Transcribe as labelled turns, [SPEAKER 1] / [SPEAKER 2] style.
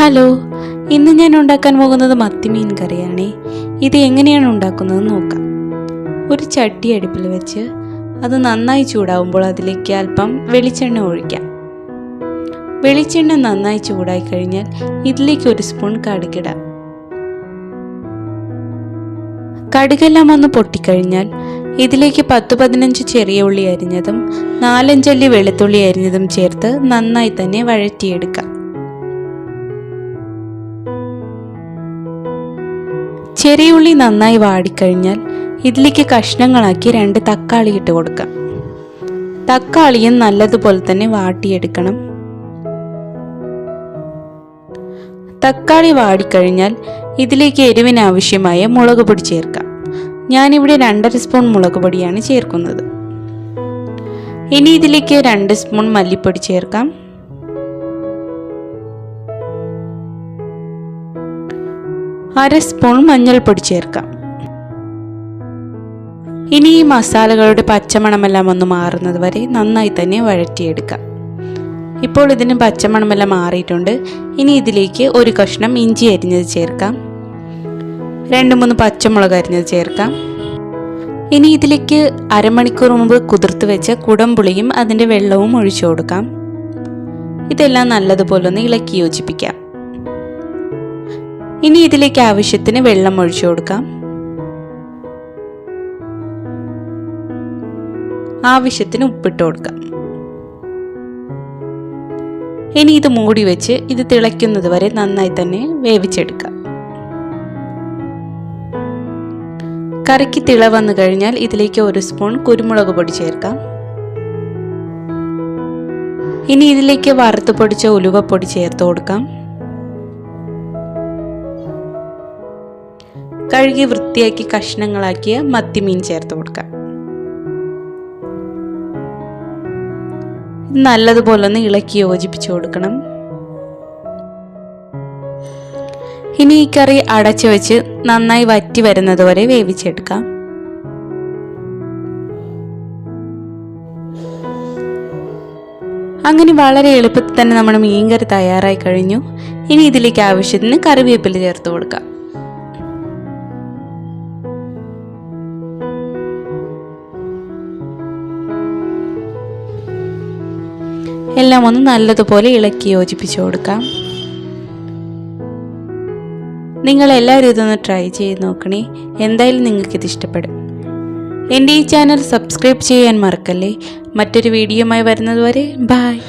[SPEAKER 1] Hello ഇന്ന് ഞാൻ ഉണ്ടാക്കാൻ പോകുന്നത് മത്തിമീൻ കറിയാണേ. ഇത് എങ്ങനെയാണ് ഉണ്ടാക്കുന്നത് നോക്കാം. ഒരു ചട്ടി അടുപ്പിൽ വെച്ച് അത് നന്നായി ചൂടാവുമ്പോൾ അതിലേക്ക് അല്പം വെളിച്ചെണ്ണ ഒഴിക്കാം. വെളിച്ചെണ്ണ നന്നായി ചൂടായി കഴിഞ്ഞാൽ ഇതിലേക്ക് ഒരു സ്പൂൺ കടുകിടാം. കടുകെല്ലാം ഒന്ന് പൊട്ടിക്കഴിഞ്ഞാൽ ഇതിലേക്ക് പത്ത് പതിനഞ്ച് ചെറിയ ഉള്ളി അരിഞ്ഞതും നാലഞ്ചല്ലി വെളുത്തുള്ളി അരിഞ്ഞതും ചേർത്ത് നന്നായി തന്നെ വഴറ്റിയെടുക്കാം. ചെറിയ ഉള്ളി നന്നായി വാടിക്കഴിഞ്ഞാൽ ഇഡ്ലിക്ക് കഷ്ണങ്ങളാക്കി രണ്ട് തക്കാളി ഇട്ട് കൊടുക്കാം. തക്കാളിയും നല്ലതുപോലെ തന്നെ വാട്ടിയെടുക്കണം. തക്കാളി വാടിക്കഴിഞ്ഞാൽ ഇതിലേക്ക് എരിവിനാവശ്യമായ മുളക് പൊടി ചേർക്കാം. ഞാനിവിടെ രണ്ടര സ്പൂൺ മുളക് പൊടിയാണ് ചേർക്കുന്നത്. ഇനി ഇതിലേക്ക് രണ്ട് സ്പൂൺ മല്ലിപ്പൊടി ചേർക്കാം. അര സ്പൂൺ മഞ്ഞൾപ്പൊടി ചേർക്കാം. ഇനി ഈ മസാലകളുടെ പച്ചമണമെല്ലാം ഒന്ന് മാറുന്നത് വരെ നന്നായി തന്നെ വഴറ്റിയെടുക്കാം. ഇപ്പോൾ ഇതിന് പച്ചമണമെല്ലാം മാറിയിട്ടുണ്ട്. ഇനി ഇതിലേക്ക് ഒരു കഷ്ണം ഇഞ്ചി അരിഞ്ഞത് ചേർക്കാം. രണ്ട് മൂന്ന് പച്ചമുളക് അരിഞ്ഞത് ചേർക്കാം. ഇനി ഇതിലേക്ക് അരമണിക്കൂർ മുമ്പ് കുതിർത്ത് വെച്ച കുടംപുളിയും അതിന്റെ വെള്ളവും ഒഴിച്ചു കൊടുക്കാം. ഇതെല്ലാം നല്ലതുപോലെ ഒന്ന് ഇളക്കി യോജിപ്പിക്കാം. ഇനി ഇതിലേക്ക് ആവശ്യത്തിന് വെള്ളം ഒഴിച്ചു കൊടുക്കാം. ആവശ്യത്തിന് ഉപ്പിട്ട് കൊടുക്കാം. ഇനി ഇത് മൂടി വെച്ച് ഇത് തിളയ്ക്കുന്നത് വരെ നന്നായി തന്നെ വേവിച്ചെടുക്കാം. കറിക്ക് തിള വന്നു കഴിഞ്ഞാൽ ഇതിലേക്ക് ഒരു സ്പൂൺ കുരുമുളക് പൊടി ചേർക്കാം. ഇനി ഇതിലേക്ക് വറുത്ത് പൊടിച്ച ഉലുവപ്പൊടി ചേർത്ത് കൊടുക്കാം. കഴുകി വൃത്തിയാക്കി കഷ്ണങ്ങളാക്കിയ മത്തിമീൻ ചേർത്ത് കൊടുക്കാം. നല്ലതുപോലെ ഒന്ന് ഇളക്കി യോജിപ്പിച്ച് കൊടുക്കണം. ഇനി ഈ കറി അടച്ചു വെച്ച് നന്നായി വറ്റി വരുന്നത് വരെ വേവിച്ചെടുക്കാം. അങ്ങനെ വളരെ എളുപ്പത്തിൽ തന്നെ നമ്മുടെ മീൻകറി തയ്യാറായി കഴിഞ്ഞു. ഇനി ഇതിലേക്ക് ആവശ്യത്തിന് കറിവേപ്പില ചേർത്ത് കൊടുക്കാം. എല്ലാം ഒന്ന് നല്ലതുപോലെ ഇളക്കി യോജിപ്പിച്ചു കൊടുക്കാം. നിങ്ങൾ എല്ലാവരും ഇതൊന്ന് ട്രൈ ചെയ്ത് നോക്കണേ. എന്തായാലും നിങ്ങൾക്കിത് ഇഷ്ടപ്പെടും. എന്റെ ഈ ചാനൽ സബ്സ്ക്രൈബ് ചെയ്യാൻ മറക്കല്ലേ? മറ്റൊരു വീഡിയോയുമായി വരുന്നതുവരെ ബായ്